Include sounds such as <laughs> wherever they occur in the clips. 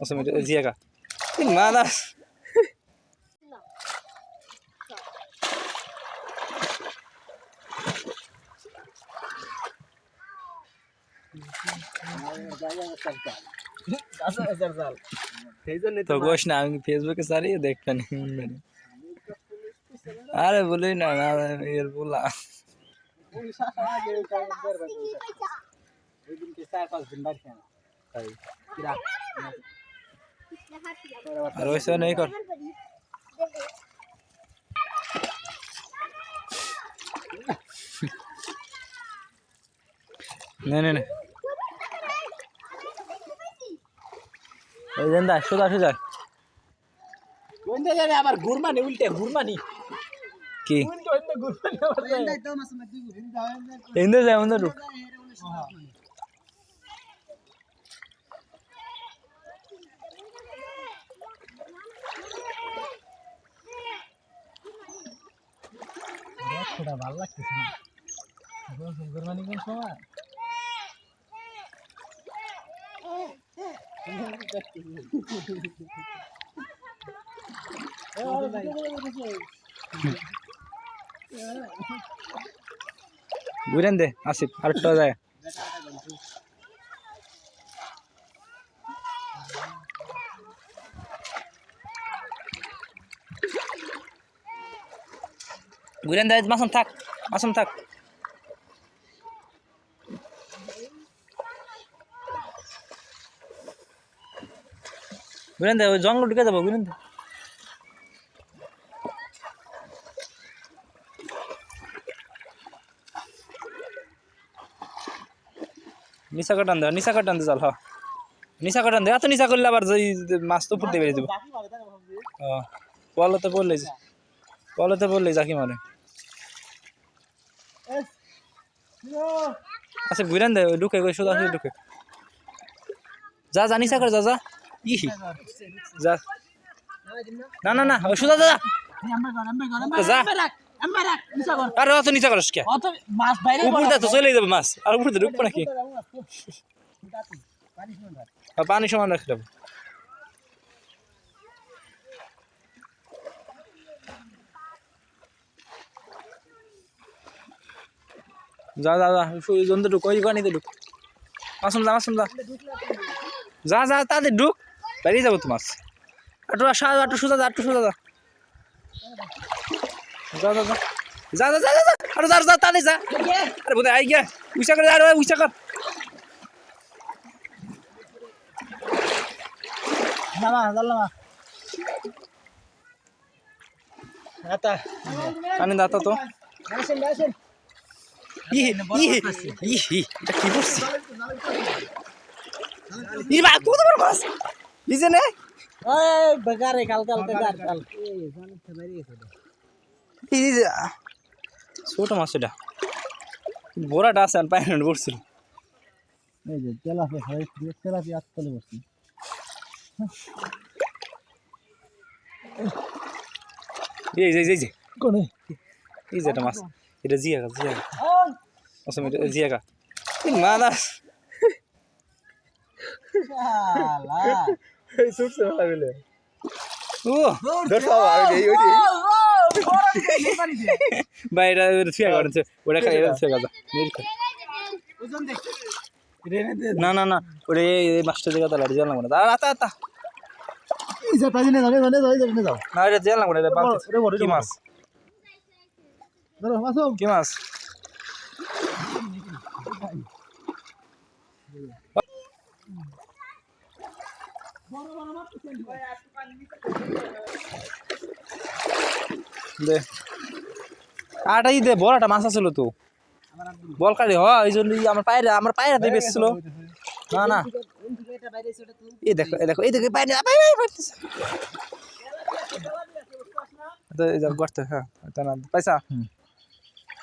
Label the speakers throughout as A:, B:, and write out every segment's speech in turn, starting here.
A: उसमें जिया का माना तो गोश ना आएँगे फेसबुक के सारे ये देखते नहीं मैंने अरे बोले ना ना ये बोला। दिन নেই কর नहीं नहीं नहीं এই দেন দা সোজা সোজা
B: আবার ঘুরমানি উল্টে ঘুরমানি
A: কি
B: উল্টে ঘুরমানি
A: হিন্দু যায়
B: সেটা ভালো লাগতেছে না। ঘুরমানি কোন সময়?
A: বুঝলেন দে আসিফ আরেকটা যায়। ঘুরেন দে মাসুম থাক মাসুম থাক ঘুরেন দে ওই জঙ্গল ঢুকে যাব ঘুরেন দে নিশা কাটান দে নিশা কাটান দে চল হ নিশা কাটান দে এত নিশা করলে আবার মাছ তো ফুটতে বেরিয়ে দেবো পলতে পড়লে পলতে পড়লে জাকি মারে আচ্ছা ঘুরেন দে, ঢুকে ওই সোজা সোজা ঢুকে। যা যা নিশা কর যা যা। ই যা। না না না সোজা, যা যা। আরে অত নিচা করস কে
B: অত মাছ বাইরে
A: উপর দিয়ে তো চলেই যাবে, মাছ। আর উপর দিয়ে ঢুকবো নাকি? পানি সমান রাখতে যা যা যা জন্তু ঢুক ওই পানিতে ঢুক। মাসুম যা মাসুম যা। যা যা তাদের ঢুক বেরিয়ে যাব তো মাছ একটু আসা একটু সোজা যা একটু সোজা যা। যা যা যা। যা যা যা যা আরে যা যা তাদের যা। আরে বোধ আই গিয়া উইসা করে আরে উইসা কর।
B: নামা
A: কানে দাতা তো।
B: আসেন আসেন।
A: কি করছি কত বড় মাছ ইজে নে।
B: বেকারে কাল কাল বেকার কাল।
A: ছোট মাছ এটা। বড়টা আছে পায়ন পড়ছিল।
B: এই যে তেলাপি হয় তেলাপি আত্তলে বসছি
A: এই যে এই যে
B: কোনে?
A: এই যে এটা মাছ। এটা জিয়াগা জিয়াগা। আসাম আচ্ছা, এটা জিয়াগা। মানা এই সুখ
B: সে
A: ভাবিলে ও দর্শাও আমি এই ওই ভাই এটা জিয়াগা করছে ওটা খাই এটা
B: জিয়াগা নীল খাই
A: না না না ওরে এই মাছটা জায়গা তাহলে জল লাগবে না আতা আতা।
B: যাও
A: না এটা জল না এটা মাছ?
B: ধরো মাসুম
A: কি মাছ দে। আটাই দে বড়টা মাছ আছিল তো। বল কাটি হ এই জন্য আমার পায়রা আমার পায়রাতে বেসছিল না না। এই দেখো এই দেখো এই দেখো পায়রা পায়রা দেখো গর্তে হ্যাঁ তা না পয়সা।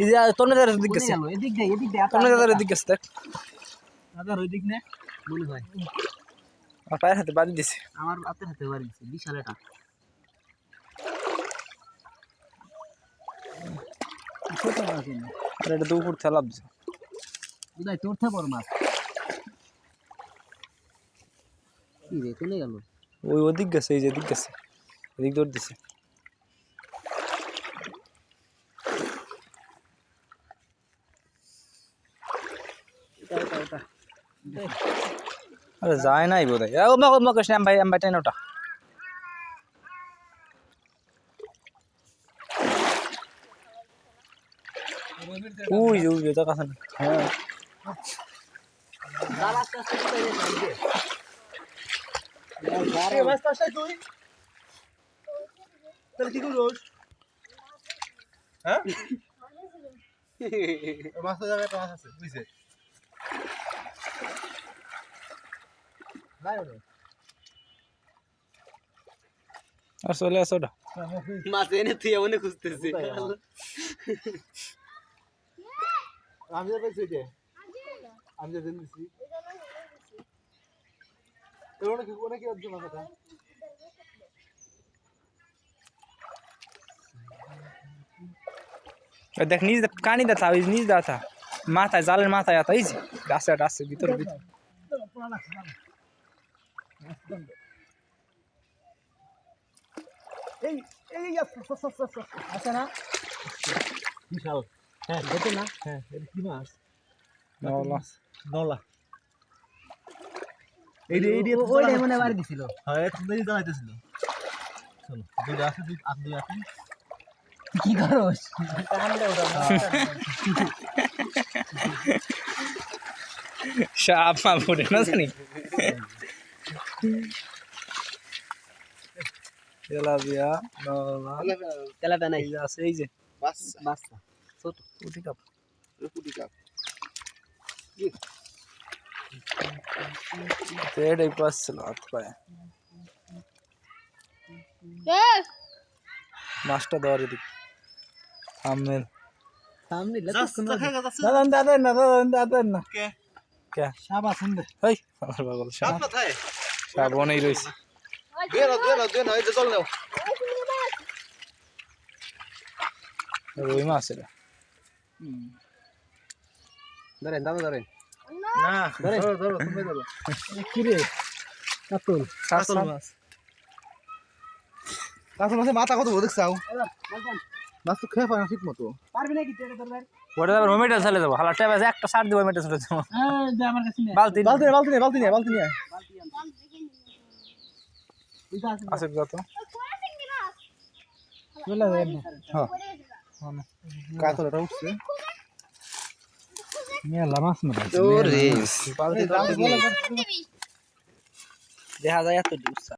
B: এই
A: যে তোর দাদার দিক
B: কোনে
A: গেছে
B: গেল? এদিক দে এদিক দে
A: তোর দাদার দিক গেছে দেখ।
B: দাদার ওই দিক নে। মনে হয়
A: আর পায়ের হাতে বাড়ি দিছে।
B: আমার হাতের হাতে বাড়ি দিছে বিশাল এটা ছোট মাছ এনে।
A: আর এটা তো উপর থেকে লাভ দিছে।
B: উদয় তোর থেকে বড় মাছ। কি রে কোনে গেল?
A: ওই ওদিক গেছে এই যে দিক গেছে। এদিক দৌড় দিছে
B: এটা এটা এটা
A: আরে যায় নাই বোধ হয়। ও মা মা কৃষ্ণ ভাই আমি টেন ওটা উই যে উই যে কাছে না। হ্যাঁ।
C: তাহলে কি হ্যাঁ? মাছ আছে বুঝছে
A: আর চলে আসো ওটা
B: মাছ এনে তুই এমন খুঁজতেছে
C: আমি যা পেয়েছি যে আমি যা দিচ্ছি ওটা কি ওটা কি হচ্ছে মাছটা
A: ওই দেখ নিজ কানি দা থা ওই নিজ দা থা মাথায় জালের মাথায় আতা এই যে এটা আসছে ভিতরে ভিতরে।
C: এই এই আছে না? বিশাল।
B: হ্যাঁ দেখো না?
C: হ্যাঁ এটা কি মাছ?
A: নলা।
C: নলা। এই যে এই যে
B: ওইটাই মনে বাড়ি দিছিল
C: হ্যাঁ দাঁড়াইতেছিল। চলো আছে দুই আর দুই আছে।
B: কি করস? <laughs>
A: সাপ মা ফুটে না জানি। তেলাপিয়া নলা।
B: নাই।
A: আছে এই যে।
C: বাস
B: বাচ্চা। ছোট
A: উঠি কাপ।
C: পুটি কাপ।
A: এটাই পাচ্ছিল হাত পায়ে। মাছটা দেওয়ার এদিক। আমের রুই মাছ এটা।
B: ধরেন দাদা ধরেন।
C: না ধরো ধরো তুমি ধরো।
B: কি রে? কাতল।
A: কাতল মাছ।
C: কাছে মাছে মাথা কত বড় দেখছাও মাছ তো খেয়ে না ঠিক মতো
B: পারবি নাকি তেরে ধরবার
A: ওটা যাবে রোমেটা চলে যাব হালা আছে একটা সার দেবো মেটে চলে যাব
B: আমার কাছে নে
A: বালতি
C: বালতি নিয়ে বালতি নিয়ে বালতি নিয়ে বালতি নিয়ে।
B: এটা আছে
A: কত
B: চলে যাবেন না
C: হ্যাঁ। কাতলটা উঠছে।
B: মেলা মাছ না
A: বালতি দেখা যায় এত দূর